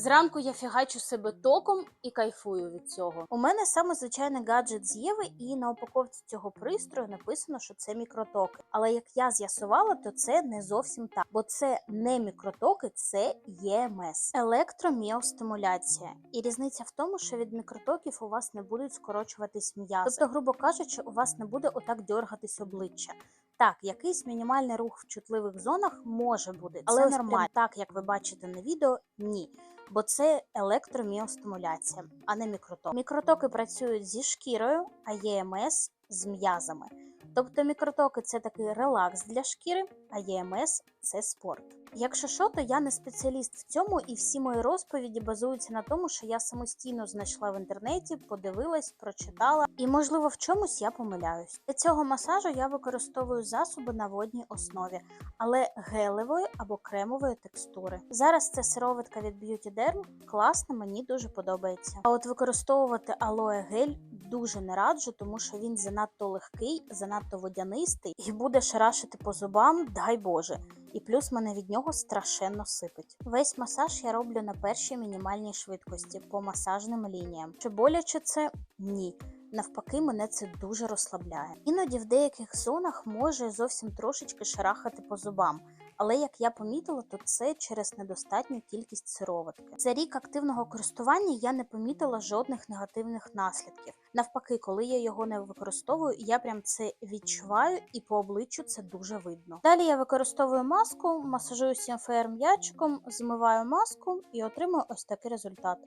Зранку я фігачу себе током і кайфую від цього. У мене саме звичайний гаджет з Єви, і на упаковці цього пристрою написано, що це мікротоки. Але як я з'ясувала, то це не зовсім так, бо це не мікротоки, це ЄМС електроміостимуляція. І різниця в тому, що від мікротоків у вас не будуть скорочуватись м'язи. Тобто, грубо кажучи, у вас не буде отак дьоргатись обличчя. Так, якийсь мінімальний рух в чутливих зонах може бути, але це нормально. Так, як ви бачите на відео, ні. Бо це електроміостимуляція, а не мікроток. Мікротоки працюють зі шкірою, а ЄМС з м'язами. Тобто мікротоки це такий релакс для шкіри, а ЄМС це спорт. Якщо що, то я не спеціаліст в цьому, і всі мої розповіді базуються на тому, що я самостійно знайшла в інтернеті, подивилась, прочитала, і можливо в чомусь я помиляюсь. Для цього масажу я використовую засоби на водній основі, але гелевої або кремової текстури. Зараз це сироватка від Beauty Derm, класна, мені дуже подобається. А от використовувати алоe гель дуже не раджу, тому що він занадто легкий, занадто водянистий і буде шарашити по зубам, дай Боже. І плюс мене від нього страшенно сипить. Весь масаж я роблю на першій мінімальній швидкості по масажним лініям. Чи боляче це? Ні. Навпаки, мене це дуже розслабляє. Іноді в деяких зонах може зовсім трошечки шарахати по зубам. Але як я помітила, то це через недостатню кількість сироватки. За рік активного користування я не помітила жодних негативних наслідків. Навпаки, коли я його не використовую, я прям це відчуваю і по обличчю це дуже видно. Далі я використовую маску, масажую сімфер м'ячиком, змиваю маску і отримую ось такий результат.